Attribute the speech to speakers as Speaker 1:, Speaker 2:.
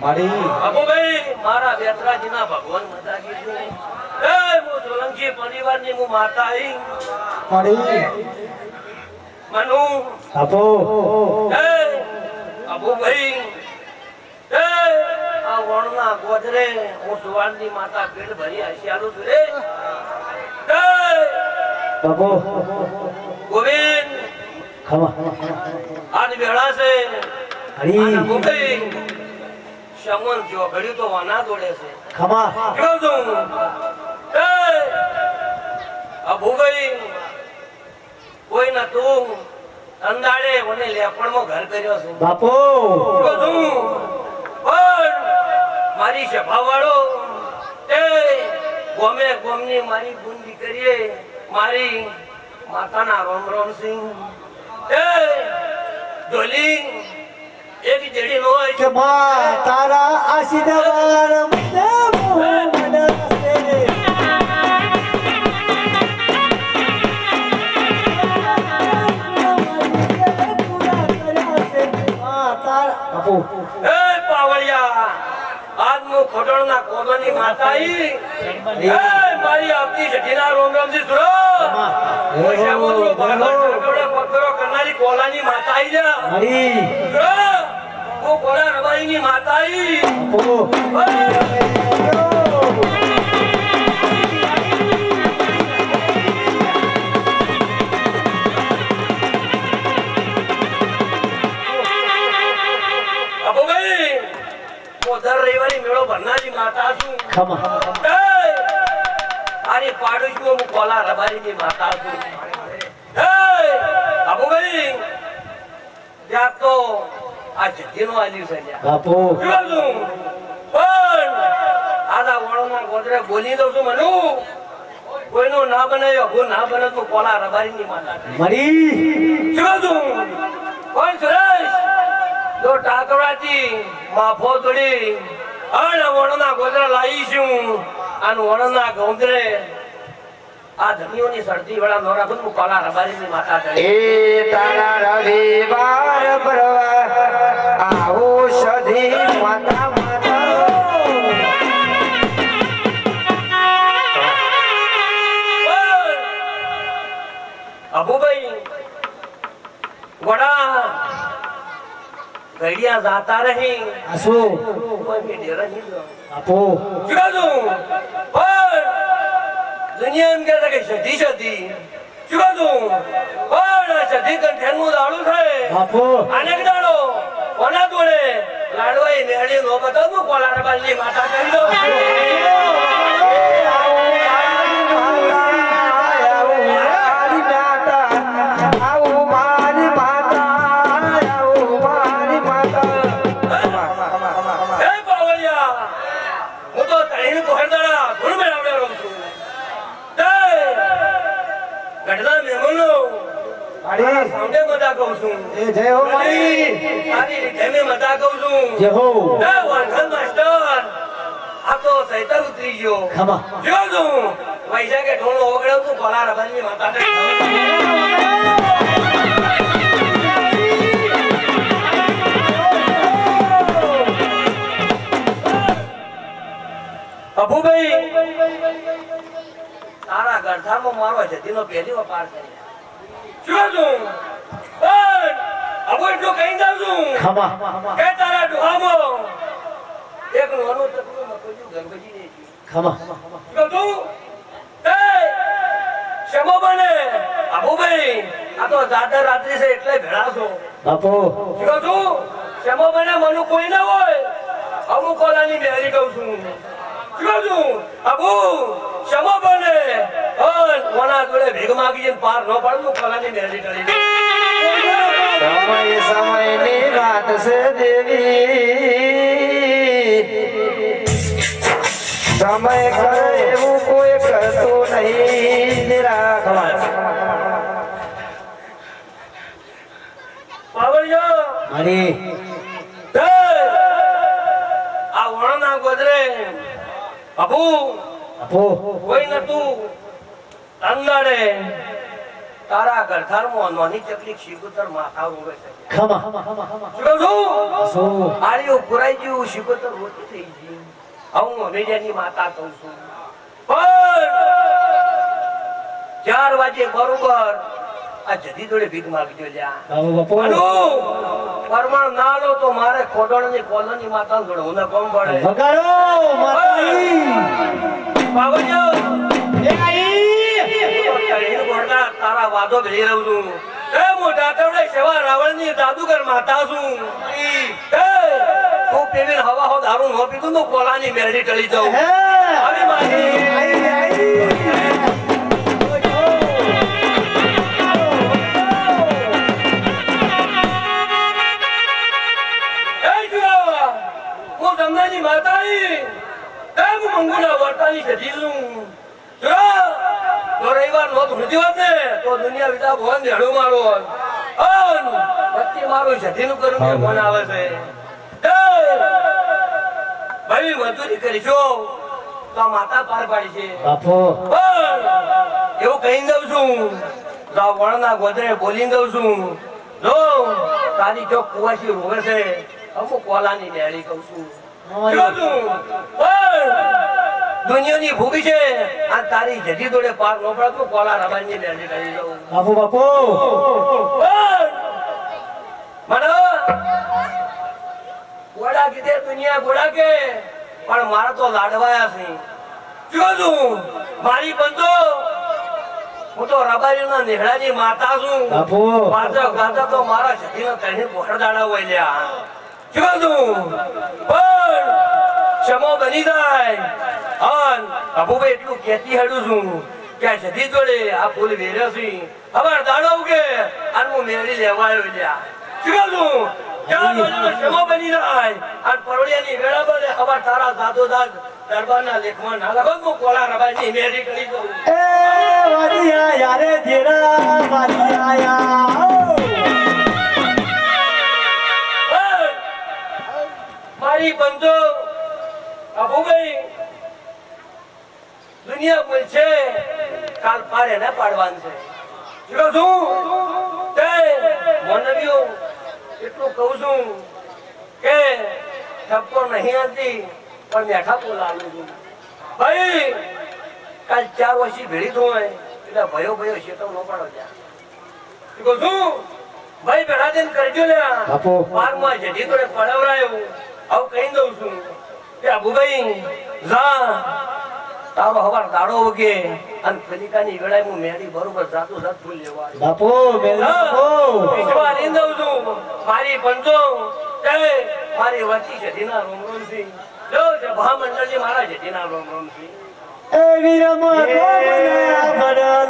Speaker 1: મારી
Speaker 2: બાપુભાઈ મારા બેતરાજીના ભગવાન માતા કીધું એ હું સોલંકી પરિવારની હું માતા આઈ
Speaker 1: મારી
Speaker 2: મનુ.
Speaker 1: આપો
Speaker 2: એ બાપુભાઈ. એ આ વણના ગોદરે હું સુવાનની માતા પેટ ભરી હસિયાલું છું. રે એ.
Speaker 1: બાપો.
Speaker 2: ગોવિંદ.
Speaker 1: ખમા
Speaker 2: આજ વેળા છે.
Speaker 1: હરી.
Speaker 2: બાબુભાઈ શમન જો ઘડ્યું તો વાના દોડે છે.
Speaker 1: ખમા.
Speaker 2: કેવું છું એ અભુભાઈ કોઈ નતું અંદાડે મને લેપણમાં ઘર કર્યો છે.
Speaker 1: બાપો.
Speaker 2: કેવું છું પણ મારી સભા વાળો એ ગોમે ગોમની મારી બુંદી કરીએ મારી માતાના રોમ રોમ સિંહ. એ ડોલી એક જેડી હોય
Speaker 1: કે માં તારા આશીર્વાદ મને મળશે
Speaker 2: એ પાવળિયા આજ હું ખોટણના કોદોની માતા એ મારી આવતી જઠીના રોમ સુરો ઠાકોરે પથ્થરો કરનારી કોલાની માતા આવી જા હું કોલા રબાઈની માતા ઈ
Speaker 1: બાપુ
Speaker 2: અબુભાઈ હું દર રવિવારે મેળો ભરનારી માતા છું.
Speaker 1: ખમા.
Speaker 2: આરી પાડું છું હું કોલા રબારીની માતા છું. એ અબુભાઈ ત્યાં તો આ જગ્યાનો આલ્યું છે
Speaker 1: બાપુ.
Speaker 2: પણ આદા વણોના ગોદરે બોલી દઉં છું મનુ. કોઈનું ના બને અભું ના બને તો કોલા રબારીની માતા.
Speaker 1: મરી.
Speaker 2: જોયું. કોણ સુરેશ? જો ટાકરાથી માફો તોડી અણ વણોના ગોદરા લાવીશું અને વણોના ગોદરે આ ધમીઓની સરદી વાળા નોરા બધું કોલા રબારીની માતા
Speaker 3: એ તારા રવિવાર પરવા
Speaker 2: ગઈડિયા જાતા રહી.
Speaker 1: આસુ
Speaker 2: કોઈ નહીં દો.
Speaker 1: બાપુ
Speaker 2: ચુકાદું. પણ દુનિયા એમ કહેતા કે સધી સધી ચુકાદું. પણ સધી કંઠેનનું દાડું થાય આપો. અનેક દાડો. કોના જોડે? લાડવાઈ મેળી નો બતાવું કોલાર બાલી માતા કરી દો
Speaker 3: મારી.
Speaker 2: સાંભળે મજા કહું છું.
Speaker 1: એ જય હો મારી.
Speaker 2: તારી રીતે મેં મજા કહું છું.
Speaker 1: જય હો.
Speaker 2: હે વાંધલ માસ્ટર. આ તો સૈતર ઉતરી ગયો.
Speaker 1: ખમા.
Speaker 2: જો છું કે ઢોળો ઓગળ્યો તું ભલા રબાની માતા અભુભાઈ તારા ગરધામાં મારો જતીનો પહેલી વાર પાર કરી શું પણ અબુ એટલું કહી દઉં છું
Speaker 1: ખમા.
Speaker 2: કે તારા ડોહામાં એક નાનું ટકલું મકોડું ગણપતિ ને
Speaker 1: ખમા.
Speaker 2: તું એ શમો બને? અબુભાઈ આ તો દાદર રાત્રિ છે એટલે ભેળા છો.
Speaker 1: બાપુ.
Speaker 2: શું તું શમો બને મનુ કોઈ ના હોય અમુક કોલાની મેરી કહું છું. તું અબુ શમો બને અન કોના જોડે ભેગ માગી જઈને પાર ન પડું કોલાની મેરી કરી.
Speaker 3: સમય સમયની વાત છે દેવી સમય કરે એવું કોઈ કરતું નહીં
Speaker 2: પાવળિયો!
Speaker 1: મારી
Speaker 2: એ! આ વણના ગોદરે અબુ
Speaker 1: બાપુ
Speaker 2: કોઈ નતું. અંદાડે તારા ગરથારમાં નોની ચકલી શિકોતર માથા રોવે છે.
Speaker 1: ખમા. ખમા ખમા ખમા
Speaker 2: શું કહું છું
Speaker 1: શું
Speaker 2: આળીઓ પુરાઈ ગયું શિકોતર ઓછી થઈ ગઈ હું અમેરિયાની માતા કહું છું. પણ ચાર વાગે બરોબર આ જદી જોડે ભીખ માગજો
Speaker 1: બાપુ.
Speaker 2: પરમાણ ના લો તો મારે ખોડણની કોલોની માતા જોડે હું કોમ પડે.
Speaker 1: વગાડો એ આઈ.
Speaker 2: ગોળના તારા વાદો ભેળી રહું છું. એ મોટા તવડે સેવા રાવણની જાદુગર માતા છું. એ, તું પીવીને હવા હો દારૂ ન પીધું તો કોલાની મેરડી ટળી જાઉં.
Speaker 1: હે!
Speaker 2: આવી મારી. હું હું વર્તાની જો રવિવાર નો ધૂળતી વાત ને? તો દુનિયા વિતા ભવન ઝાડુ મારો. અન! વચ્ચે મારું સધીનું કરું કે ફોન આવે છે. ભાઈ મજૂરી કરીશો તો માતા પાર પાડી છે.
Speaker 1: બાપો.
Speaker 2: એવું કહી દઉં છું. તો વણના ગોદરે બોલી દઉં છું. જો તારી જો કુવાસી રોવે છે અમુક કોલાની ડેળી કહું છું. પણ દુનિયાની ભૂખી છે. આ તારી જતી જોડે પાર નો પડતો કોલા રબાની લેજે કરી દઉં
Speaker 1: બાપુ બાપુ.
Speaker 2: પણ ગોડા કીધે દુનિયા ગોડા કે પણ મારે તો લાડવાયા છે. જો તું મારી બંધો. હું તો રબારીના નેહડાની માતા છું.
Speaker 1: બાપુ.
Speaker 2: વાંચો ગાતા તો મારા છઠ્ઠીના ત્રણે ગોળ દાડા હોય લ્યા. જો તું પણ ક્ષમો બની જાય. અન અબુભાઈ એટલું કેતી હડું છું કે આ જોડે આ ફૂલ વેર્યો છું. હવે દાડો ઉગે અને હું મેળી લેવા આવ્યો લ્યા જો તું ચાર બાજુનો ક્ષમો બની જાય. અને પરવડિયાની વેળા બને હવે તારા દાદો દાદ દરબારના લેખમાં ના હું કોલા રબાની મેરી કરી દઉં.
Speaker 1: એ વાડિયા યારે ધીરા વાડિયા
Speaker 2: પણ મારી બંધો અબુભાઈ દુનિયા છે. કાલ પારે ને પાડવાનું છે. જો છું. તે મોનવીઓ એટલું કહું છું કે ઠપકો નહીં આવતી પણ મેઠા બોલાવું છું. ભાઈ કાલ ચાર વર્ષી ભેળી થયું હોય એટલે ભયો ભયો શેતો ન પાડો ત્યાં. કહું છું. ભાઈ બેઠા થઈને કરજો ને.
Speaker 1: બાપુ.
Speaker 2: જડી તોડે પડાવરાયો આવું કહી દઉં છું કે અબુભાઈ જા. તારો હવાર દાડો વગે. અને ફલિકાની વેળાએ હું મેળી બરોબર જાતું જાત ફૂલ લેવા
Speaker 1: બાપો બાપુ બાપો.
Speaker 2: વિશ્વા દઉં છું. મારી પંચો. તે મારી વતી જડીના રોમ રોમ છે જો મંડળજી મારા જડીના રોમ રોમ છે
Speaker 1: એ વીરમ કોમને